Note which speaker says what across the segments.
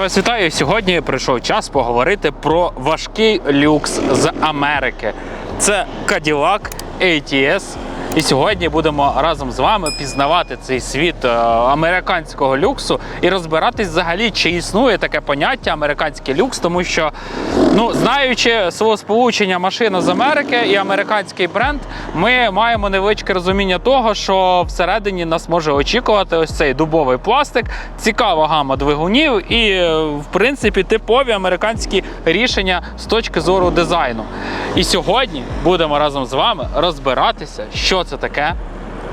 Speaker 1: Вас вітаю. Сьогодні прийшов час поговорити про важкий люкс з Америки. Це Cadillac ATS. І сьогодні будемо разом з вами пізнавати цей світ е, американського люксу і розбиратись взагалі, чи існує таке поняття американський люкс, тому що, ну, знаючи словосполучення машина з Америки і американський бренд, ми маємо невеличке розуміння того, що всередині нас може очікувати ось цей дубовий пластик, цікава гама двигунів і, в принципі, типові американські рішення з точки зору дизайну. І сьогодні будемо разом з вами розбиратися, що це таке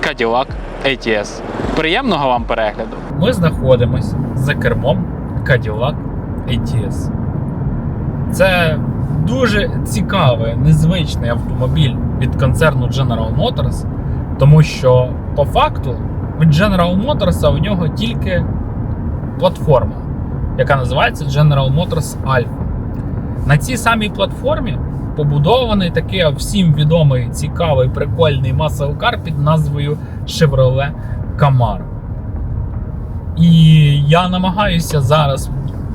Speaker 1: Cadillac ATS. Приємного вам перегляду! Ми знаходимось за кермом Cadillac ATS. Це дуже цікавий, незвичний автомобіль від концерну General Motors, тому що по факту від General Motors у нього тільки платформа, яка називається General Motors Alpha. На цій самій платформі побудований такий всім відомий, цікавий, прикольний маселкар під назвою Chevrolet Camaro. І я намагаюся зараз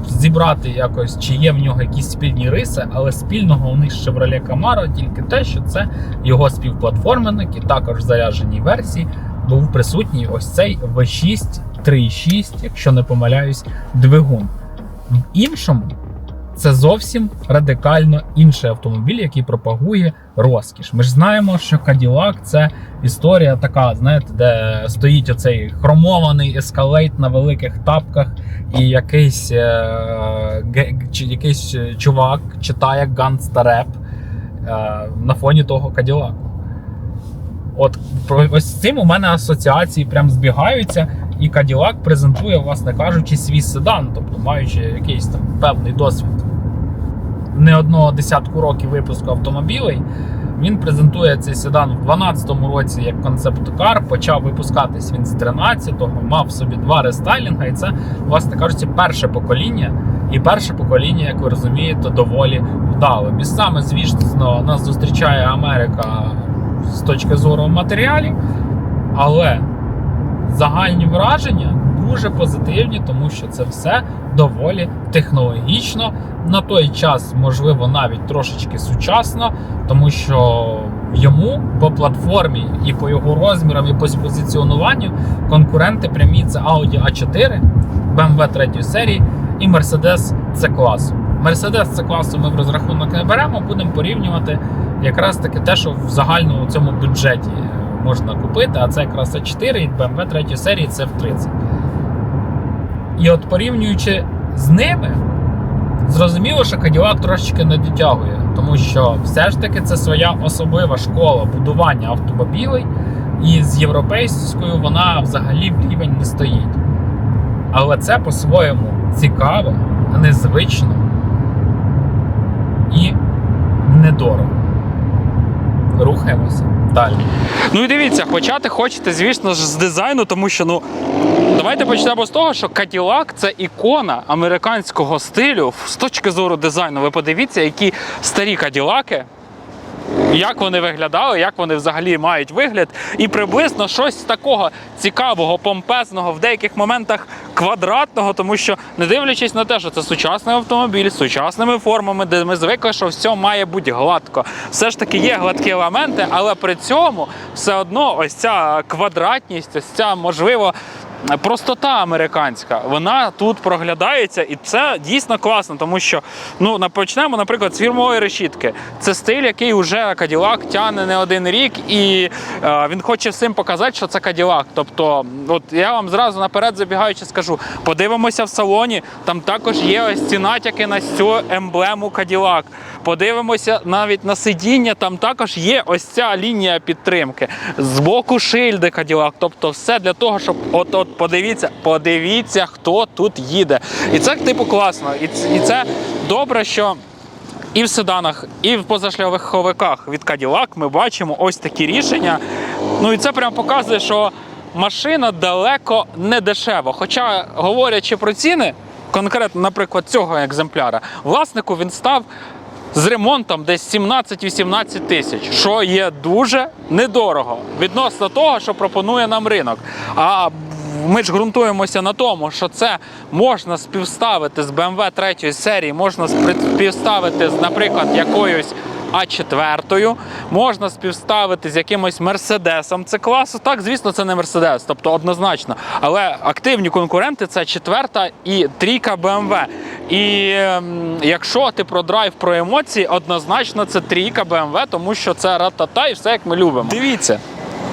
Speaker 1: зібрати якось, чи є в нього якісь спільні риси, але спільного у них з Chevrolet Camaro тільки те, що це його співплатформенник і також в зарядженій версії був присутній ось цей V6 3.6, якщо не помиляюсь, двигун. В іншому це зовсім радикально інший автомобіль, який пропагує розкіш. Ми ж знаємо, що Cadillac – це історія така, знаєте, де стоїть оцей хромований ескалейт на великих тапках, і якийсь, е, чи якийсь чувак читає ганстареп е, на фоні того Cadillac. От ось з цим у мене асоціації прям збігаються. І Cadillac презентує, власне кажучи, свій седан, тобто маючи якийсь там певний досвід не одного десятку років випуску автомобілей. Він презентує цей седан в 2012 році як концепт-кар. Почав випускатись він з 13-го, мав собі два рестайлінга, і це, власне кажучи, перше покоління. І перше покоління, як ви розумієте, доволі вдало. Місцями, звісно, нас зустрічає Америка з точки зору матеріалів, але загальні враження дуже позитивні, тому що це все доволі технологічно. На той час, можливо, навіть трошечки сучасно, тому що йому по платформі і по його розмірам, і по позиціонуванню конкуренти прямі це Audi A4, BMW 3 серії і Mercedes C класу. Mercedes C класу ми в розрахунок не беремо, будемо порівнювати якраз таки те, що в загальному цьому бюджеті можна купити, а це якраз А4 і BMW 3 серії це в 30. І от порівнюючи з ними, зрозуміло, що Cadillac трошечки не дотягує, тому що все ж таки це своя особлива школа будування автомобілей, і з європейською вона взагалі в рівень не стоїть. Але це по-своєму цікаво, незвично і недорого. Рухаємося далі. Ну і дивіться, почати хочете, звісно ж, з дизайну, тому що ну. Давайте почнемо з того, що Cadillac – це ікона американського стилю з точки зору дизайну. Ви подивіться, які старі Каділаки, як вони виглядали, як вони взагалі мають вигляд, і приблизно щось такого цікавого, помпезного, в деяких моментах квадратного, тому що, не дивлячись на те, що це сучасний автомобіль з сучасними формами, де ми звикли, що все має бути гладко. Все ж таки є гладкі елементи, але при цьому все одно ось ця квадратність, ось ця можливо. Простота американська, вона тут проглядається, і це дійсно класно, тому що ну почнемо, наприклад, з фірмової решітки. Це стиль, який вже Cadillac тягне не один рік, і е, він хоче всім показати, що це Cadillac. Тобто, от я вам зразу наперед забігаючи скажу, подивимося в салоні. Там також є ось ці натяки на цю емблему Cadillac. Подивимося навіть на сидіння. Там також є ось ця лінія підтримки. З боку шильди Cadillac. Тобто, все для того, щоб от от подивіться, подивіться, хто тут їде. І це типу класно. І, і це добре, що. І в седанах, і в позашляховиках від Cadillac ми бачимо ось такі рішення. Ну і це прям показує, що машина далеко не дешева. Хоча, говорячи про ціни, конкретно, наприклад, цього екземпляра, власнику він став з ремонтом десь 17-18 тисяч, що є дуже недорого відносно того, що пропонує нам ринок. А ми ж ґрунтуємося на тому, що це можна співставити з BMW 3 серії, можна співставити з, наприклад, якоюсь. А4 можна співставити з якимось мерседесом це класу. Так, звісно, це не мерседес, тобто однозначно. Але активні конкуренти це четверта і трійка BMW. І ем, якщо ти про драйв про емоції, однозначно це трійка BMW, тому що це ратата і все як ми любимо. Дивіться.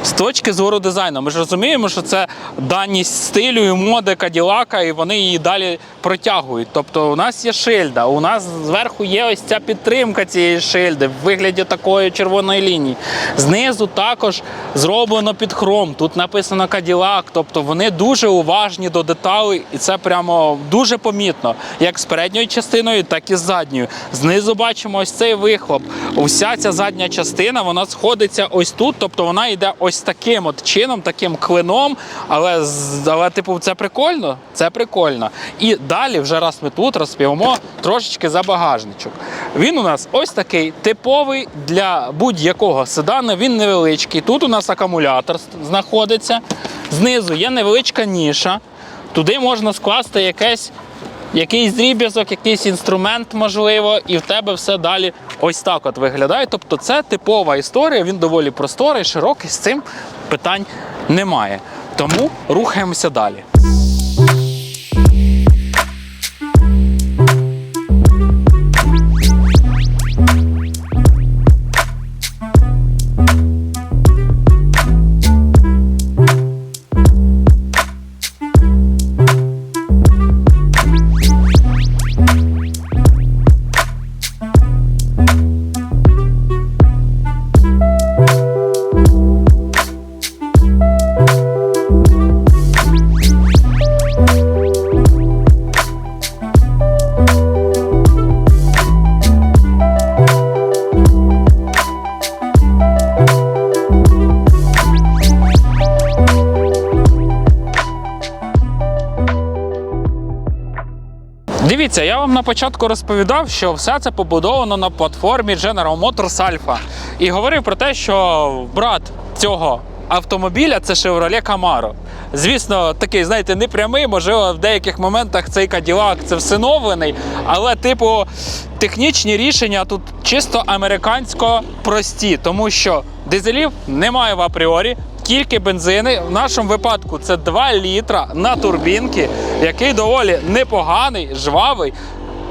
Speaker 1: З точки зору дизайну, ми ж розуміємо, що це даність стилю і моди Каділака, і вони її далі протягують. Тобто, у нас є шильда, у нас зверху є ось ця підтримка цієї шильди в вигляді такої червоної лінії. Знизу також зроблено під хром. Тут написано Каділак. Тобто вони дуже уважні до деталей, і це прямо дуже помітно, як з передньою частиною, так і з задньою. Знизу бачимо ось цей вихлоп. Уся ця задня частина вона сходиться ось тут, тобто вона йде ось таким от чином, таким клином. Але, але типу, це прикольно. Це прикольно. І далі, вже раз ми тут розповімо трошечки за багажничок. Він у нас ось такий типовий для будь-якого седану. Він невеличкий. Тут у нас акумулятор знаходиться. Знизу є невеличка ніша. Туди можна скласти якесь якийсь дріб'язок, якийсь інструмент, можливо, і в тебе все далі ось так от виглядає. Тобто це типова історія, він доволі просторий, широкий, з цим питань немає. Тому рухаємося далі. На початку розповідав, що все це побудовано на платформі General Motors Alpha. І говорив про те, що брат цього автомобіля це Chevrolet Camaro. Звісно, такий, знаєте, не прямий, можливо, в деяких моментах цей Cadillac це всиновлений, але, типу, технічні рішення тут чисто американсько прості, тому що дизелів немає в апріорі, тільки бензини. В нашому випадку це 2 літра на турбінки, який доволі непоганий, жвавий.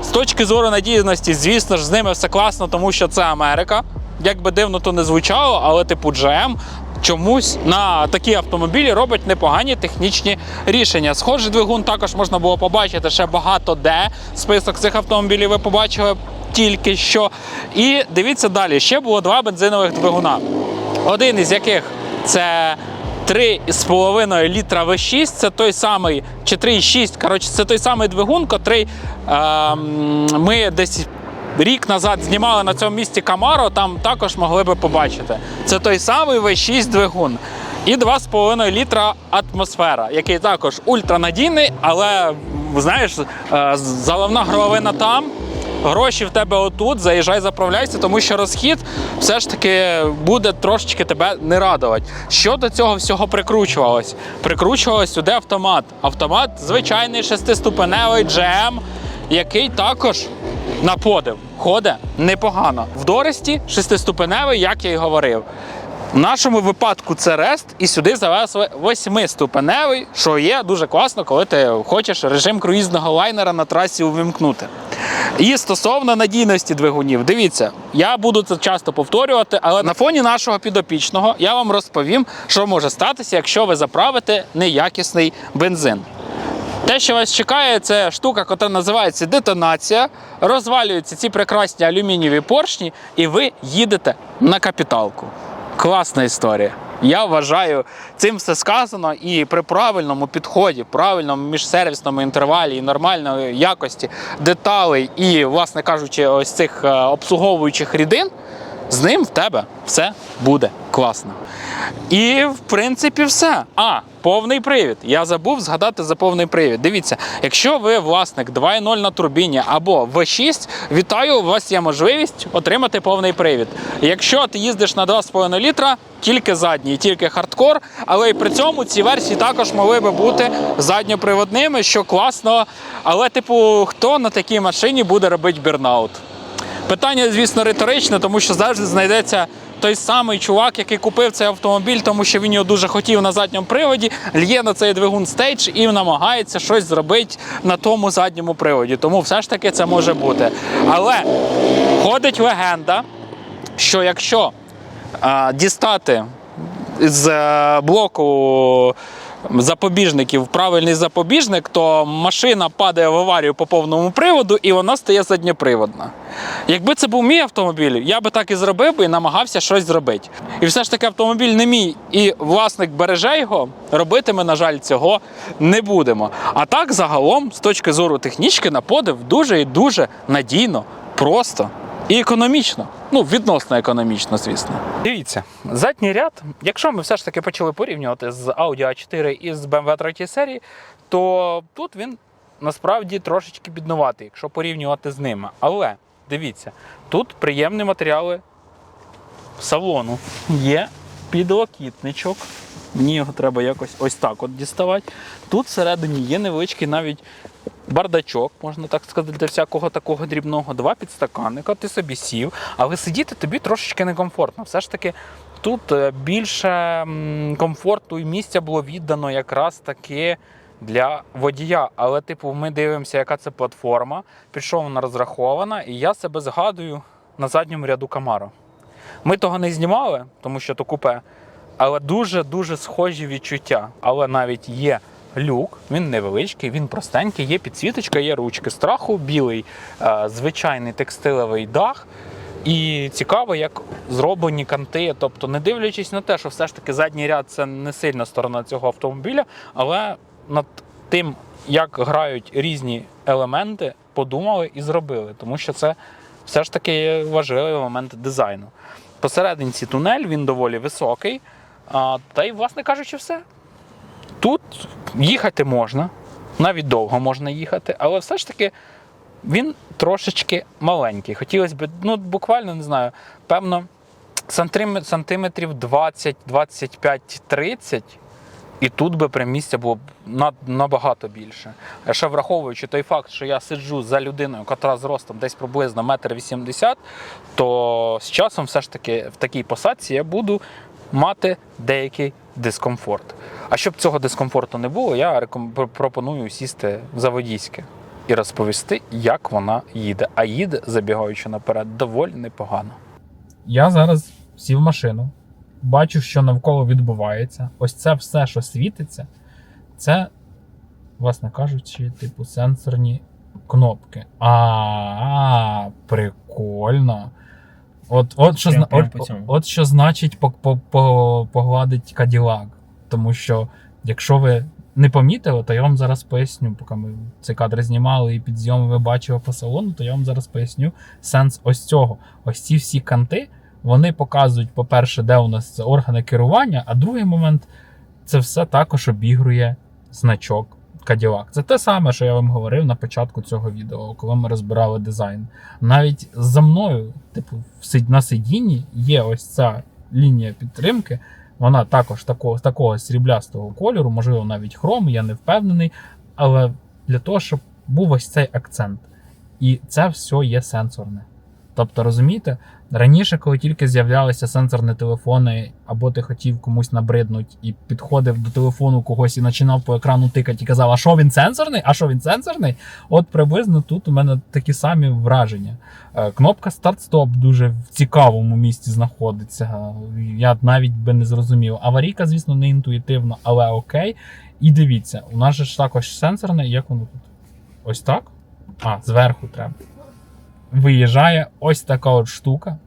Speaker 1: З точки зору надійності, звісно ж, з ними все класно, тому що це Америка. Як би дивно то не звучало, але типу GM чомусь на такі автомобілі робить непогані технічні рішення. Схожий двигун також можна було побачити ще багато де. Список цих автомобілів ви побачили тільки що. І дивіться далі: ще було два бензинових двигуна. Один із яких це 3,5 літра V6, це той самий, чи 3,6, коротше, це той самий двигун, котрий ем, ми десь рік назад знімали на цьому місці Камаро, там також могли би побачити. Це той самий V6 двигун. І 2,5 літра атмосфера, який також ультранадійний, але знаєш, е, заливна головина там. Гроші в тебе отут, заїжджай, заправляйся, тому що розхід все ж таки буде трошечки тебе не радувати. Що до цього всього прикручувалось? Прикручувалось сюди автомат. Автомат звичайний шестиступеневий GM, який також на подив ходить непогано. В Доресті шестиступеневий, як я й говорив. В нашому випадку це рест, і сюди завезли восьмиступеневий, що є дуже класно, коли ти хочеш режим круїзного лайнера на трасі увімкнути. І стосовно надійності двигунів, дивіться, я буду це часто повторювати, але на фоні нашого підопічного я вам розповім, що може статися, якщо ви заправите неякісний бензин. Те, що вас чекає, це штука, яка називається детонація. Розвалюються ці прекрасні алюмінієві поршні, і ви їдете на капіталку. Класна історія. Я вважаю, цим все сказано, і при правильному підході, правильному міжсервісному інтервалі і нормальної якості деталей і, власне кажучи, ось цих е, обслуговуючих рідин, з ним в тебе все буде класно. І в принципі все. А, повний привід. Я забув згадати за повний привід. Дивіться, якщо ви власник 2.0 на турбіні або V6, вітаю, у вас є можливість отримати повний привід. Якщо ти їздиш на 2,5 літра, тільки задній, тільки хардкор, але і при цьому ці версії також могли би бути задньоприводними, що класно. Але, типу, хто на такій машині буде робити бірнаут? Питання, звісно, риторичне, тому що завжди знайдеться той самий чувак, який купив цей автомобіль, тому що він його дуже хотів на задньому приводі, лє на цей двигун стейдж і намагається щось зробити на тому задньому приводі. Тому все ж таки це може бути. Але ходить легенда, що якщо а, дістати з е, блоку запобіжників правильний запобіжник, то машина падає в аварію по повному приводу і вона стає задньоприводна. Якби це був мій автомобіль, я би так і зробив би і намагався щось зробити. І все ж таки автомобіль не мій, і власник береже його, робити ми, на жаль, цього не будемо. А так, загалом, з точки зору технічки, на подив дуже і дуже надійно, просто і економічно. Ну, відносно економічно, звісно. Дивіться, задній ряд, якщо ми все ж таки почали порівнювати з Audi A4 і з BMW 3 серії, то тут він насправді трошечки біднуватий, якщо порівнювати з ними. Але дивіться, тут приємні матеріали салону. Є підлокітничок. Мені його треба якось ось так от діставати. Тут всередині є невеличкий навіть бардачок, можна так сказати, для всякого такого дрібного. Два підстаканника, ти собі сів, але сидіти тобі трошечки некомфортно. Все ж таки. Тут е, більше комфорту і місця було віддано якраз таки для водія. Але, типу, ми дивимося, яка це платформа, під що вона розрахована, і я себе згадую на задньому ряду Камаро. Ми того не знімали, тому що то купе, але дуже-дуже схожі відчуття. Але навіть є люк, він невеличкий, він простенький, є підсвіточка, є ручки страху, білий е, звичайний текстилевий дах. І цікаво, як зроблені канти. Тобто, не дивлячись на те, що все ж таки задній ряд це не сильна сторона цього автомобіля, але над тим, як грають різні елементи, подумали і зробили, тому що це все ж таки важливий елемент дизайну. Посерединці тунель, він доволі високий. А, та й, власне кажучи, все. Тут їхати можна, навіть довго можна їхати, але все ж таки він трошечки маленький. Хотілося б, ну, буквально не знаю, певно, сантиметрів 20, 25, 30. І тут би прям місця було набагато більше. А ще враховуючи той факт, що я сиджу за людиною, яка зростом десь приблизно 1,80 м, то з часом все ж таки в такій посадці я буду мати деякий дискомфорт. А щоб цього дискомфорту не було, я пропоную сісти за водійське і розповісти, як вона їде. А їде, забігаючи наперед, доволі непогано. Я зараз сів в машину, бачу, що навколо відбувається. Ось це все, що світиться, це, власне кажучи, типу сенсорні кнопки. А, прикольно. От, от, що,
Speaker 2: Прям-
Speaker 1: зна-
Speaker 2: прям
Speaker 1: от,
Speaker 2: цьому.
Speaker 1: от що значить по, по, по, погладить Каділак. Тому що, якщо ви не помітили, то я вам зараз поясню, поки ми цей кадр знімали і підзйоми ви бачили по салону, то я вам зараз поясню сенс ось цього. Ось ці всі канти, вони показують, по-перше, де у нас це органи керування, а другий момент це все також обігрує значок Cadillac. Це те саме, що я вам говорив на початку цього відео, коли ми розбирали дизайн. Навіть за мною, типу, на сидінні є ось ця лінія підтримки. Вона також такого, такого сріблястого кольору, можливо, навіть хром, я не впевнений. Але для того, щоб був ось цей акцент. І це все є сенсорне. Тобто, розумієте, раніше, коли тільки з'являлися сенсорні телефони, або ти хотів комусь набриднути і підходив до телефону когось і починав по екрану тикати і казав, а що він сенсорний? А що він сенсорний? От приблизно тут у мене такі самі враження. Е, Кнопка старт-стоп дуже в цікавому місці знаходиться. Я навіть би не зрозумів. Аварійка, звісно, не інтуїтивно, але окей. І дивіться, у нас же ж також сенсорне, як воно тут? Ось так? А, зверху треба. Виїжджає ось така от штука,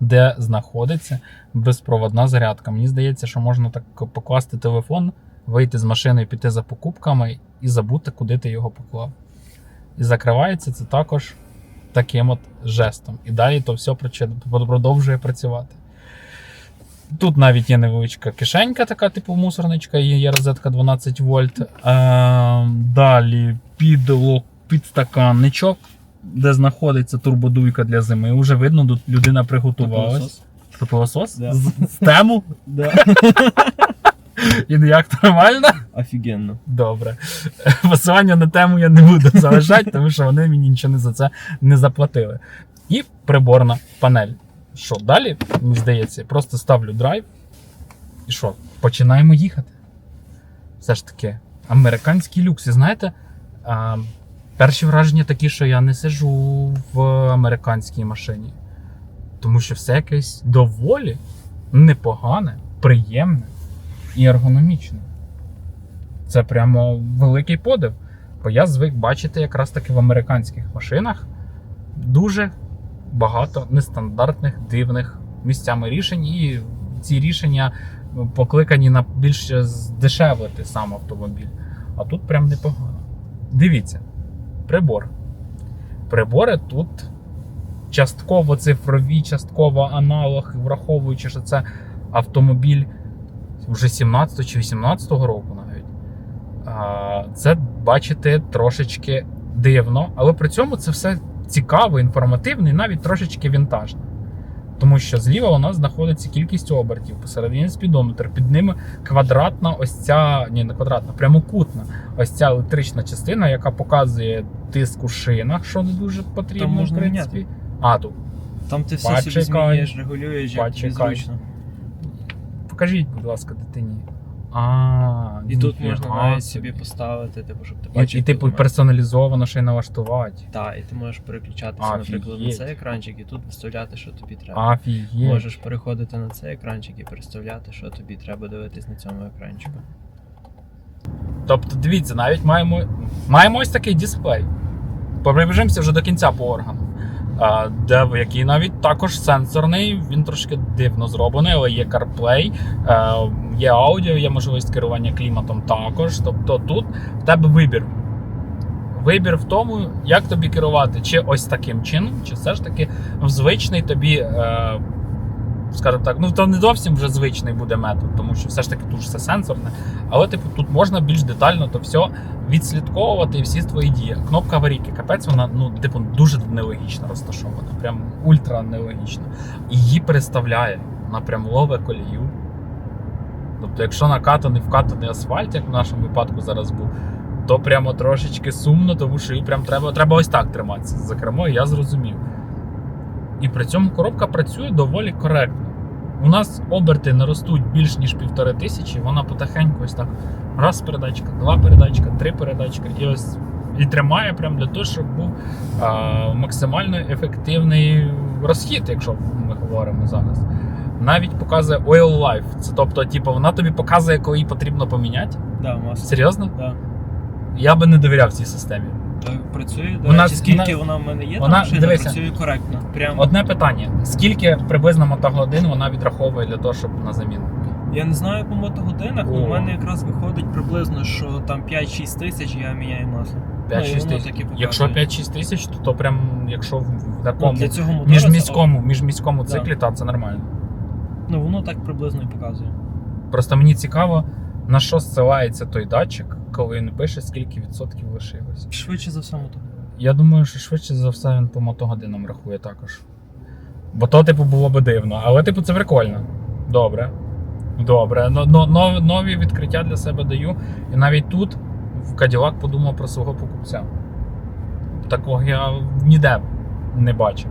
Speaker 1: де знаходиться безпроводна зарядка. Мені здається, що можна так покласти телефон, вийти з машини, піти за покупками і забути, куди ти його поклав. І закривається це також таким от жестом. І далі то все продовжує працювати. Тут навіть є невеличка кишенька, така, типу мусорничка, є, є розетка 12 вольт. Е, далі під, підстаканничок, де знаходиться турбодуйка для зими. Уже видно, тут людина приготувалась. Це пилосос?
Speaker 2: Да.
Speaker 1: З, з тему?
Speaker 2: Да.
Speaker 1: І як нормально?
Speaker 2: Офігенно.
Speaker 1: Добре. Посилання на тему я не буду залишати, тому що вони мені нічого не за це не заплатили. І приборна панель. Що далі, мені здається, просто ставлю драйв. І що? Починаємо їхати. Все ж таки, американський люкс. І знаєте, перші враження такі, що я не сиджу в американській машині. Тому що все якесь доволі непогане, приємне і ергономічне. Це прямо великий подив. Бо я звик бачити якраз таки в американських машинах дуже багато нестандартних, дивних місцями рішень, і ці рішення покликані на більше здешевити сам автомобіль. А тут прям непогано. Дивіться, прибор. Прибори тут частково цифрові, частково аналог, враховуючи, що це автомобіль вже 17 чи 18 року навіть. Це бачити трошечки дивно, але при цьому це все цікаво, інформативно і навіть трошечки вінтажно. Тому що зліва у нас знаходиться кількість обертів, посередині спідометр, під ними квадратна, ось ця, ні, не квадратна, прямокутна, ось ця електрична частина, яка показує тиск у шинах, що не дуже потрібно,
Speaker 2: Там можна
Speaker 1: в принципі. А, тут.
Speaker 2: Там ти все собі змінюєш, регулюєш, як тобі зручно.
Speaker 1: Покажіть, будь ласка, дитині. А,
Speaker 2: І тут можна навіть
Speaker 1: собі.
Speaker 2: поставити, типу, щоб ти
Speaker 1: І,
Speaker 2: бачив.
Speaker 1: і типу персоналізовано ще й налаштувати.
Speaker 2: Так, і ти можеш переключатися, наприклад, на
Speaker 1: Офігеть.
Speaker 2: цей екранчик і тут виставляти, що тобі треба.
Speaker 1: Офігеть.
Speaker 2: Можеш переходити на цей екранчик і переставляти, що тобі треба дивитись на цьому екранчику.
Speaker 1: Тобто, дивіться, навіть маємо, маємо ось такий дисплей. Приближимося вже до кінця по органу. Де, який навіть також сенсорний, він трошки дивно зроблений, але є CarPlay, е, є аудіо, є можливість керування кліматом також. Тобто тут в тебе вибір. Вибір в тому, як тобі керувати, чи ось таким чином, чи все ж таки в звичний тобі, е, скажімо так, ну то не зовсім вже звичний буде метод, тому що все ж таки тут все сенсорне. Але типу тут можна більш детально то все відслідковувати і всі твої дії. Кнопка аварійки, капець, вона ну, типу, дуже нелогічно розташована, прям ультра нелогічно. Її переставляє, вона прям лове колію. Тобто, якщо накатаний вкатаний асфальт, як в нашому випадку зараз був, то прямо трошечки сумно, тому що її прям треба, треба ось так триматися за кермо, і я зрозумів. І при цьому коробка працює доволі коректно. У нас оберти не ростуть більш ніж півтори тисячі, вона потихеньку ось так. Раз передачка, два передачка, три передачка. І ось і тримає прям для того, щоб був а, максимально ефективний розхід, якщо ми говоримо зараз. Навіть показує Oil Life. Це тобто, типу, вона тобі показує, коли її потрібно поміняти.
Speaker 2: Да, масло.
Speaker 1: Серйозно?
Speaker 2: Да.
Speaker 1: Я би не довіряв цій системі.
Speaker 2: Працює, до
Speaker 1: Вона-
Speaker 2: речі, скільки
Speaker 1: вона-
Speaker 2: вона, в мене є,
Speaker 1: вона-
Speaker 2: та машина
Speaker 1: дивися.
Speaker 2: працює коректно. Прям,
Speaker 1: Одне питання: скільки приблизно мотогодин вона відраховує для того, щоб на заміну?
Speaker 2: я не знаю по мотогодинах, але в мене якраз виходить приблизно, що там 5-6 тисяч я міняю масло.
Speaker 1: 5-6
Speaker 2: Ну,
Speaker 1: тисяч. Якщо 5-6 тисяч, то, то прям, якщо в в
Speaker 2: Ну,
Speaker 1: такому
Speaker 2: для цього мотора
Speaker 1: міжміському, міжміському
Speaker 2: Да.
Speaker 1: циклі, то це нормально.
Speaker 2: Ну воно так приблизно і показує.
Speaker 1: Просто мені цікаво, на що зсилається той датчик, коли він пише, скільки відсотків лишилось.
Speaker 2: Швидше за все мотор.
Speaker 1: Я думаю, що швидше за все він по мотогодинам рахує також. Бо то, типу, було би дивно. Але, типу, це прикольно. Добре. Добре. Но, но, но- нові відкриття для себе даю. І навіть тут в Cadillac подумав про свого покупця. Такого я ніде не бачив.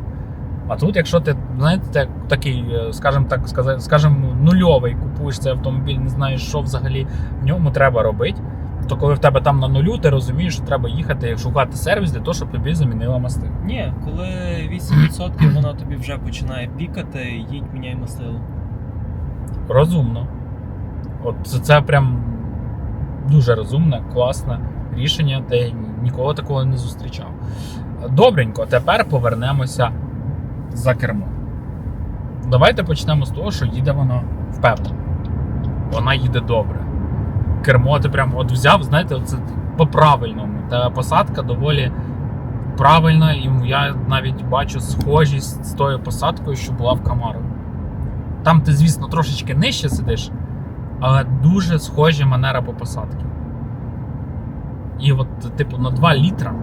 Speaker 1: А тут, якщо ти, знаєте, так- такий, е, скажімо так, скажімо, нульовий купуєш цей автомобіль, не знаєш, що взагалі в ньому треба робити, то коли в тебе там на нулю, ти розумієш, що треба їхати шукати сервіс для того, щоб тобі замінила мастило.
Speaker 2: Ні, коли 8% вона тобі вже починає пікати, їдь міняй мастило.
Speaker 1: Розумно. От це, це прям дуже розумне, класне рішення, де я ніколи такого не зустрічав. Добренько, тепер повернемося за кермо. Давайте почнемо з того, що їде вона впевнено. Вона їде добре. Кермо ти прям от взяв, знаєте, це по-правильному. Та посадка доволі правильна, і я навіть бачу схожість з тою посадкою, що була в Камару. Там ти, звісно, трошечки нижче сидиш, але дуже схожа манера по посадці. І от, типу, на 2 літра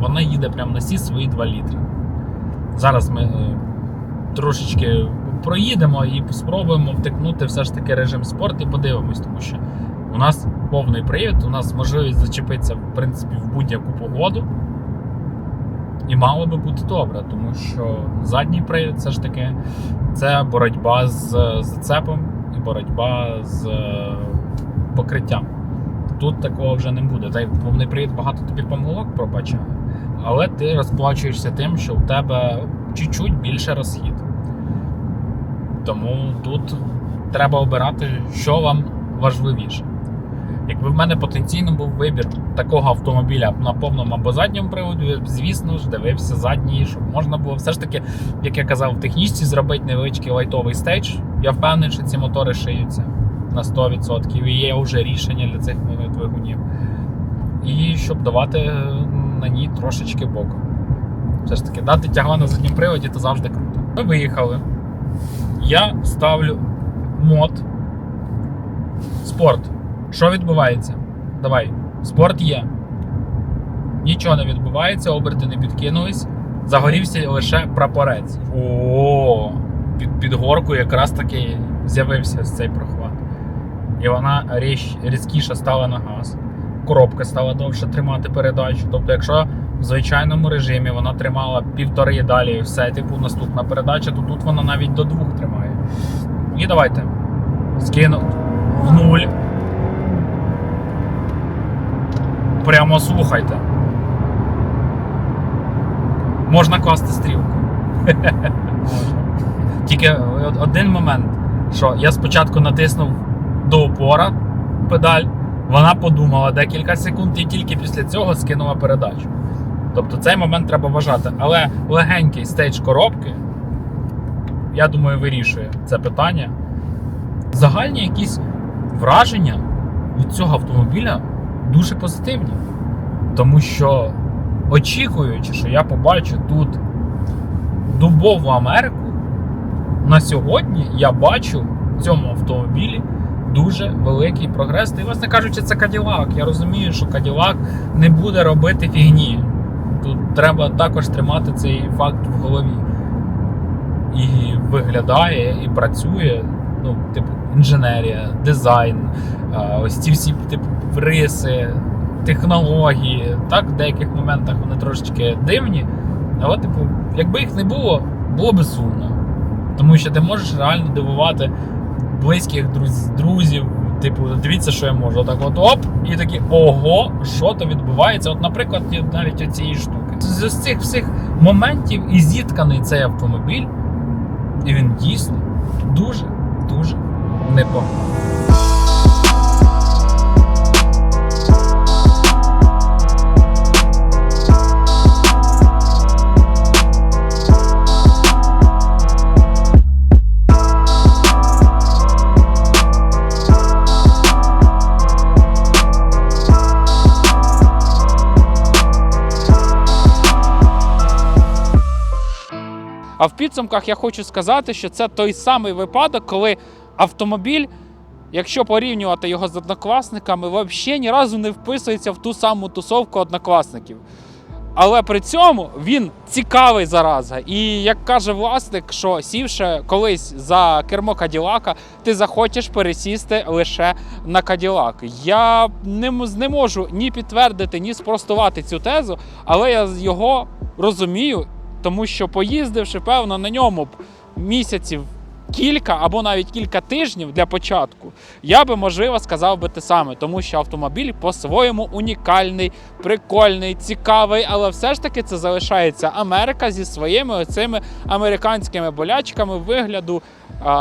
Speaker 1: вона їде прямо на всі свої 2 літри. Зараз ми е, трошечки проїдемо і спробуємо втикнути все ж таки режим спорт і подивимось, тому що у нас повний привід, у нас можливість зачепитися в принципі в будь-яку погоду. І мало би бути добре, тому що задній привід все ж таки це боротьба з зацепом і боротьба з е, покриттям. Тут такого вже не буде. Та й повний привід багато тобі помилок пробачає, але ти розплачуєшся тим, що у тебе чуть-чуть більше розхід. Тому тут треба обирати, що вам важливіше. Якби в мене потенційно був вибір такого автомобіля на повному або задньому приводі, я б, звісно ж, дивився задній, щоб можна було все ж таки, як я казав, в технічці зробити невеличкий лайтовий стейдж. Я впевнений, що ці мотори шиються на 100%. І є вже рішення для цих двигунів. І щоб давати е, на ній трошечки боку. Все ж таки, дати тягла на задньому приводі це завжди круто. Ми виїхали. Я ставлю мод спорт. Що відбувається? Давай. Спорт є. Нічого не відбувається, оберти не підкинулись. Загорівся лише прапорець. О, під, під горку якраз таки з'явився цей прохват. І вона різкіше стала на газ. Коробка стала довше тримати передачу. Тобто, якщо в звичайному режимі вона тримала півтори далі, і все, типу, наступна передача, то тут вона навіть до двох тримає. І давайте. Скину в нуль. Прямо слухайте. Можна класти стрілку. Тільки один момент, що я спочатку натиснув до упора педаль, вона подумала декілька секунд і тільки після цього скинула передачу. Тобто цей момент треба вважати. Але легенький стейдж коробки, я думаю, вирішує це питання. Загальні якісь враження від цього автомобіля дуже позитивні. Тому що, очікуючи, що я побачу тут дубову Америку, на сьогодні я бачу в цьому автомобілі дуже великий прогрес. Й, власне кажучи, це Каділак. Я розумію, що Каділак не буде робити фігні. Тут треба також тримати цей факт в голові. І виглядає, і працює, ну, типу, інженерія, дизайн, ось ці всі типу, риси, технології. Так, в деяких моментах вони трошечки дивні. Але, типу, якби їх не було, було би сумно. Тому що ти можеш реально дивувати близьких друз- друзів. Типу, дивіться, що я можу. Отак от оп, і такі ого, що то відбувається. От, наприклад, навіть оцієї штуки. З з цих всіх моментів і зітканий цей автомобіль, і він дійсно дуже, дуже непоганий. А в підсумках я хочу сказати, що це той самий випадок, коли автомобіль, якщо порівнювати його з однокласниками, взагалі ні разу не вписується в ту саму тусовку однокласників. Але при цьому він цікавий зараза. І як каже власник, що сівши колись за кермо Каділака, ти захочеш пересісти лише на Каділак. Я не, не можу ні підтвердити, ні спростувати цю тезу, але я його розумію тому що поїздивши, певно, на ньому б місяців кілька або навіть кілька тижнів для початку, я би можливо сказав би те саме, тому що автомобіль по-своєму унікальний, прикольний, цікавий, але все ж таки це залишається Америка зі своїми оцими американськими болячками вигляду.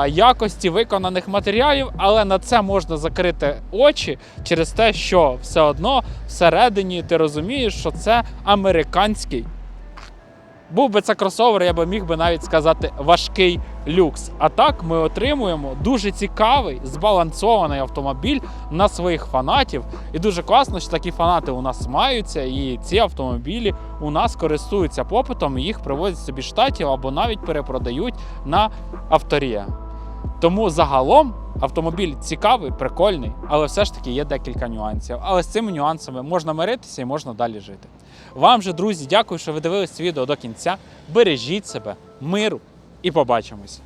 Speaker 1: Якості виконаних матеріалів, але на це можна закрити очі через те, що все одно всередині ти розумієш, що це американський був би це кросовер, я би міг би навіть сказати важкий люкс. А так ми отримуємо дуже цікавий збалансований автомобіль на своїх фанатів. І дуже класно, що такі фанати у нас маються, і ці автомобілі у нас користуються попитом, і їх привозять собі штатів або навіть перепродають на авторія. Тому загалом автомобіль цікавий, прикольний, але все ж таки є декілька нюансів. Але з цими нюансами можна миритися і можна далі жити. Вам же, друзі, дякую, що ви дивились це відео до кінця. Бережіть себе, миру і побачимось.